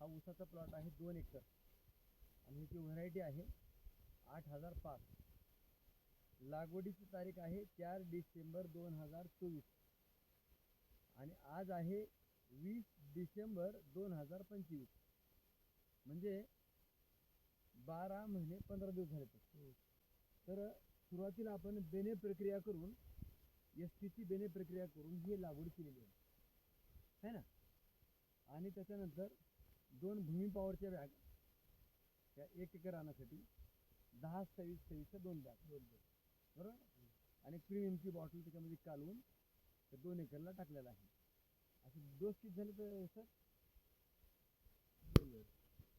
हा ऊसाचा प्लॉट आहे दोन एकर. आणि ह्याची व्हरायटी आहे आठ हजार पाच. लागवडीची तारीख आहे चार डिसेंबर दोन हजार चोवीस. आणि आज आहे वीस डिसेंबर दोन हजार पंचवीस. म्हणजे बारा महिने पंधरा दिवस झाले तर. तर सुरुवातीला आपण बेने प्रक्रिया करून एस टीची बेने प्रक्रिया करून ही लागवड केलेली आहे. है ना? आणि त्याच्यानंतर दोन भूमी पॉवरच्या बॅग त्या एक एकर रानासाठी दहा सव्वीस सव्वीसच्या दोन बॅग बरोबर? आणि प्रीमियमची बॉटल त्याच्यामध्ये कालवून त्या दोन एकरला टाकलेला आहे. असे डोस किती झाले तर सर?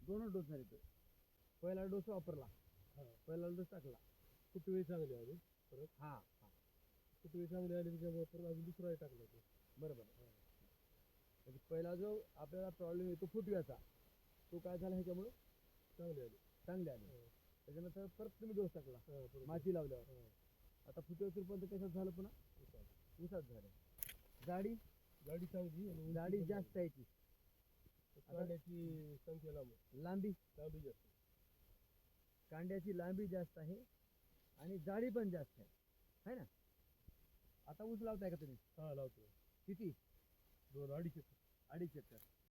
दोनच डोस झाले तर. पहिला डोस वापरला. पहिला डोस टाकला. कुठे चांगली आली? हा कुठे चांगली आली त्याच्यामुळे परत अजून दुसरा टाकला तो. बरोबर. म्हणजे पहिला जो आपल्याला प्रॉब्लेम येतो फुटव्याचा तो काय झाला ह्याच्यामुळे? चांगली आली. चांगले आले. हा. त्याच्यानंतर परत तुम्ही डोस टाकला. हा. माती लावल्यावर. हा, आता फुटव्याचं रूपांतर कशात झालं पुन्हा? उसात. झालं. जाडी गाडी चांगली जाडी पण जास्त आहे. ती. कांड्याची संख्या लांब लांबी? लांबी जास्त कांड्याची लांबी जास्त आहे आणि जाडी पण जास्त आहे. है ना? आता ऊस लावताय का तुम्ही? हा लावतो किती? दोन अडीच एकर. अडीच एकर